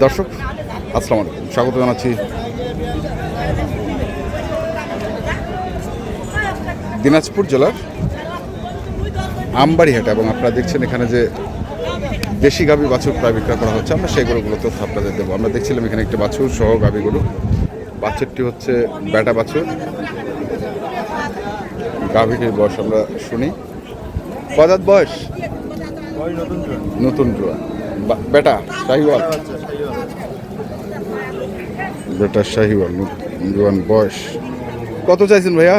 দর্শক আসসালামু আলাইকুম। স্বাগত জানাচ্ছি দিনাজপুর জেলার আমবাড়িহাট এবং আপনারা দেখছেন এখানে যে দেশি গাভী বাছুর প্রায় বিক্রয় করা হচ্ছে আমরা সেই গরুগুলো তথ্য আপনাদের দেবো। আমরা দেখছিলাম এখানে একটি বাছুর সহ গাভী গরু। বাছুরটি হচ্ছে বেটা বাছুর। গাভীটির বয়স আমরা শুনি। কদাত বয়স? নতুন বা- বেটা শাহিওয়াল। বেটা শাহিওয়াল জোয়ান বয়স। কত চাইছেন ভাইয়া?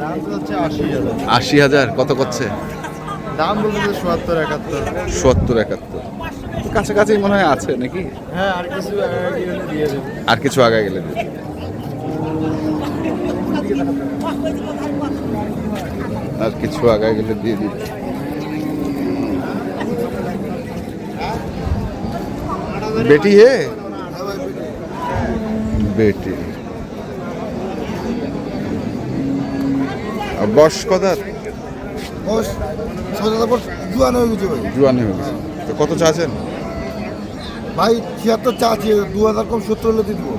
দাম তো হচ্ছে আশি হাজার কত করছে? দাম বলতে সোয়াত্তর একাত্তর। সত্তর একাত্তর। কাছাকাছি মনে হয় আছে নাকি? হ্যাঁ আর কিছু দেবো। আর কিছু আগে গেলে। আর কিছু আগে গেলে দিয়ে দিন বেটি হে বেটি। বয়স কদার জুয়ান হয়ে গেছে ভাই। জুয়ানি হয়ে গেছে। তো কত চাচ্ছেন ভাই ছিয়াত্তর চা আছে দু হাজার কম সত্তর হলে দিয়ে দেবো।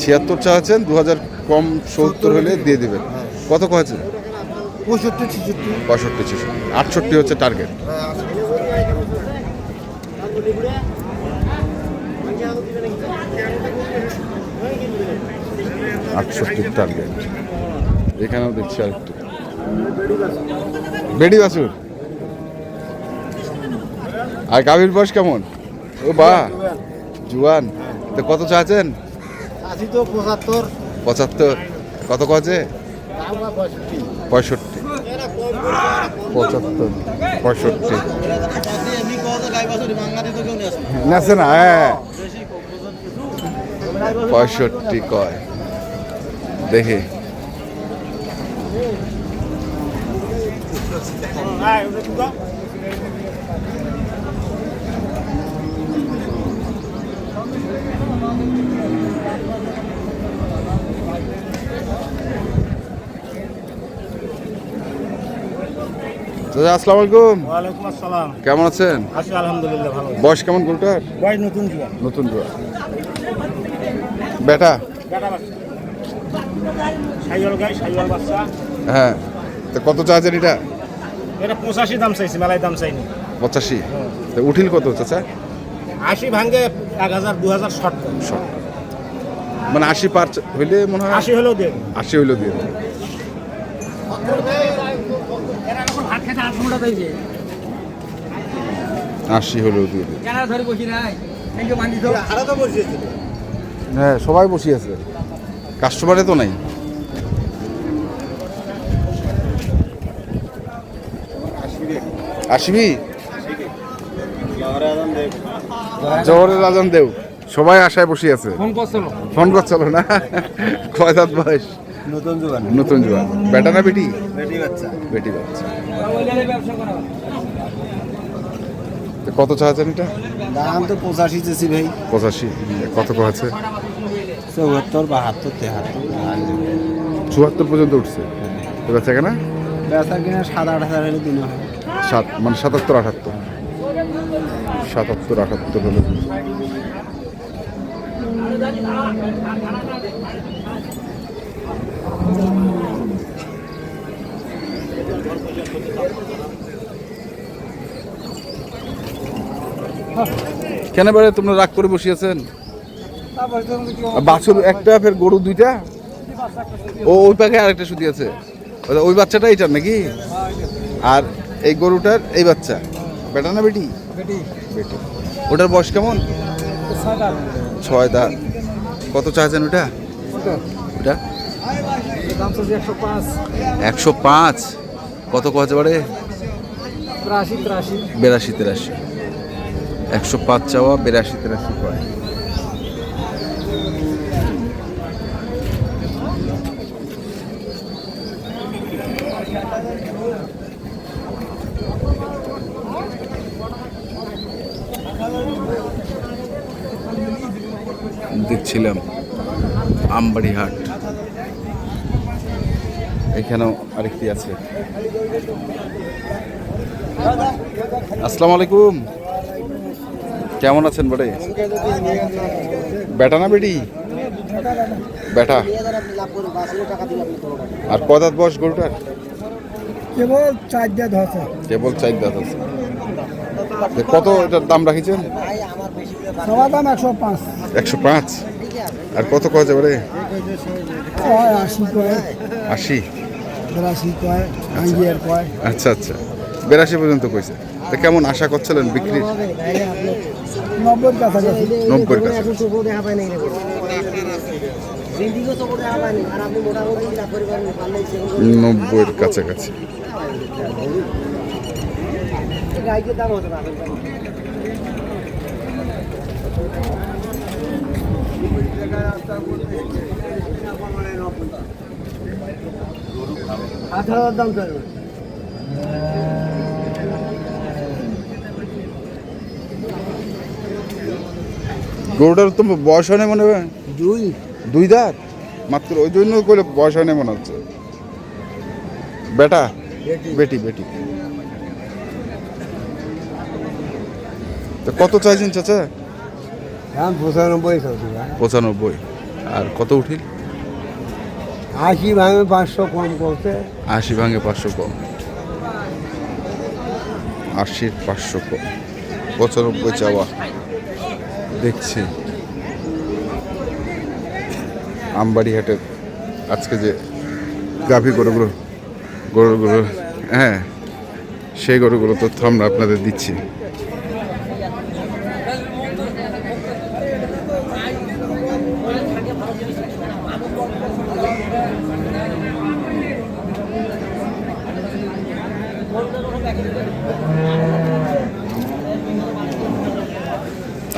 ছিয়াত্তর চাচ্ছেন দু হাজার কম সত্তর হলে দিয়ে দেবেন। কত কয়েছে পঁয়ষট্টি ছেষট্টি। পঁয়ষট্টি ছেষট্টি। আটষট্টি হচ্ছে টার্গেট আটষট্টি টার্গেট এখানেও দেখছি আরেকটু। বেডি বাছুর আর গাভীর বয়স কেমন? ও বা জুয়ান। তো কত চাচ্ছেন? পঁচাত্তর। পঁচাত্তর। কত কছে পঁয়ষট্টি। পঁচাত্তর পঁয়ষট্টি। না হ্যাঁ। পঁয়ষট্টি কয়? দেখি। আসসালামু আলাইকুম। ওয়ালাইকুম আসসালাম। কেমন আছেন? আছি আলহামদুলিল্লাহ ভালো বয়স কেমন গরুটার? নতুন জুয়া নতুন জোয়া বেটা? বেটা বাচ্চা সাইওয়াল গাই সাইওয়াল বাচ্চা হ্যাঁ তো কত চাচ্ছেন এটা? এটা পঁচাশি দাম চাইছি মেলায় দাম চাইনি। পঁচাশি? তো উঠিল কত চাচা? আশি ভাঙ্গে এক হাজার দু হাজার শর্ট করে। শর্ট। মানে আশি পার হইলে মনে হয় আশি হলেও দিয়ে আশি হইলেও দিয়ে দেবে। আশি হলেও দিয়ে দেবে। হ্যাঁ সবাই বসে আছে কাস্টমারে তো নাই। আসবি জহরের আজান দেও সবাই আশায় বসে আছে। ফোন করছিল। ফোন করছিল না? কয় দাঁত বয়স? নতুন জুয়ান নতুন জোয়ান বেটা না বেটি? বেটি বাচ্চা। বেটি বাচ্চা। কত চাচ্ছেন এটা? দাম তো পঁচাশি চেয়েছি ভাই। পঁচাশি। কত কো আছে? চৌহাত্তর বাহাত্তর তেহাত্তর। চুয়াত্তর পর্যন্ত উঠছে? বেচা কেনা বেচা কিনা সাত আট হাজার হলে দিন হয়। সাত মানে সাতাত্তর আটাত্তর। সাতাত্তর আটাত্তর হলে কেন বেড়ে তোমরা রাগ করে বসিয়েছেন? বাছুর একটা ফের গরু দুইটা? ও ওই পাখে আরেকটা শুধু আছে। ওই- বাচ্চাটা এইটার নাকি? আর এই গরুটার এই বাচ্চা। বেটা না বেটি? বেটি। ওটার বয়স কেমন? ছয় দাঁত কত চাইছেন ওটা? ওটা? একশো পাঁচ। কত কত পারে বিরাশি তেরাশি। একশো পাঁচ চাওয়া বিরাশি তেরাশি কয় দেখছিলাম আমবাড়ি হাট এখানেও আরেকটি আছে। আসসালামু আলাইকুম কেমন আছেন বটে বেটা না বেটি? বেটা আর কদাত বয়স গরুটার? কেবল চার দিয়ে ধরছে কেবল চার দাঁত আছে। কত এটার দাম রাখিছেন? সবার দাম একশো পাঁচ। একশো পাঁচ? আর কত কয় যাবে রে? আশি কয়। আশি? বিরাশি কয় কয়। আচ্ছা আচ্ছা। বেরাশি পর্যন্ত কইছে। তো কেমন আশা করছিলেন বিক্রির? নব্বই কাছাকাছি। নব্বইয়ের কাছে। নব্বইয়ের কাছাকাছি। আট হাজার দাম চাইবে গরুটার তো বয়স হয় মনে হয়? দুই। দুই দাঁত? মাত্র ওই জন্য কইলে বয়স হয় মনে হচ্ছে। বেটা। বেটি বেটি। তো কত চাইছেন চাচা? দাম পঁচানব্বই চলছে পঁচানব্বই। আর কত উঠিল? আশি ভাঙে পাঁচশো কম করছে। আশি ভাঙে পাঁচশো কম। আশির পাঁচশো কম। পঁচানব্বই চাওয়া। দেখছি। আমবাড়ি হাটের আজকে যে গাভী গরুগুলো গরুগুলো হ্যাঁ সেই গরুগুলো তথ্য আমরা আপনাদের দিচ্ছি।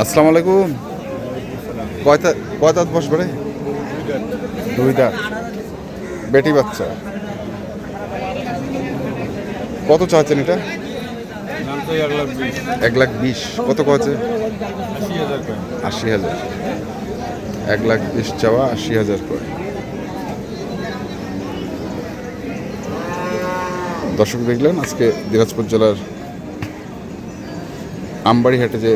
আসসালামু আলাইকুম। কয়টা কয় দাঁত বসবে রে? দুই দাঁত বেটি বাচ্চা। কত চাচ্ছেন এটা? এক লাখ বিশ। কত কছে আশি হাজার। এক লাখ বিশ চাওয়া আশি হাজার করে। দর্শক দেখলেন আজকে দিনাজপুর জেলার আমবাড়ি হাটে যে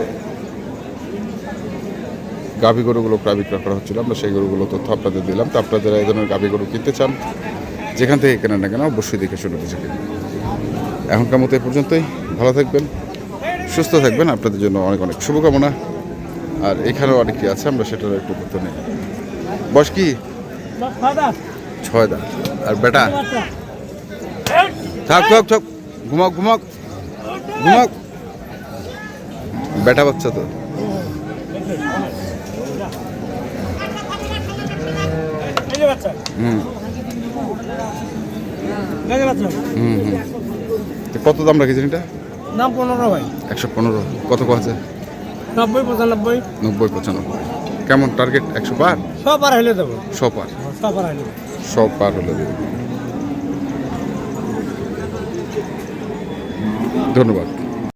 গাভী গরুগুলো প্রায় বিক্রয় করা হচ্ছিল আমরা সেই গরুগুলো তথ্য আপনাদের দিলাম। তো আপনারা যারা এই ধরনের গাভী গরু কিনতে চান যেখান থেকে কেনেন না কেন অবশ্যই দেখে শুনে বুঝে কিনবেন এখনকার মতো এ পর্যন্তই। ভালো থাকবেন সুস্থ থাকবেন। আপনাদের জন্য অনেক অনেক শুভকামনা। আর এখানেও অনেক কি আছে আমরা সেটারও একটু তথ্য নেই। বয়স কি? ছয় দা আর বেটা? থাক থাক থাক। ঘুমাক ঘুমাক। ঘুমাক। বেটা বাচ্চা তো। কত দাম রাখেছেন এটা? নাম পনেরো ভাই। একশো পনেরো। কত আছে নব্বই পঁচানব্বই। নব্বই পঁচানব্বই। কেমন টার্গেট? একশো পার? সব পার হলে দেবো। সব পার। সব পার হলে দেবে। ধন্যবাদ।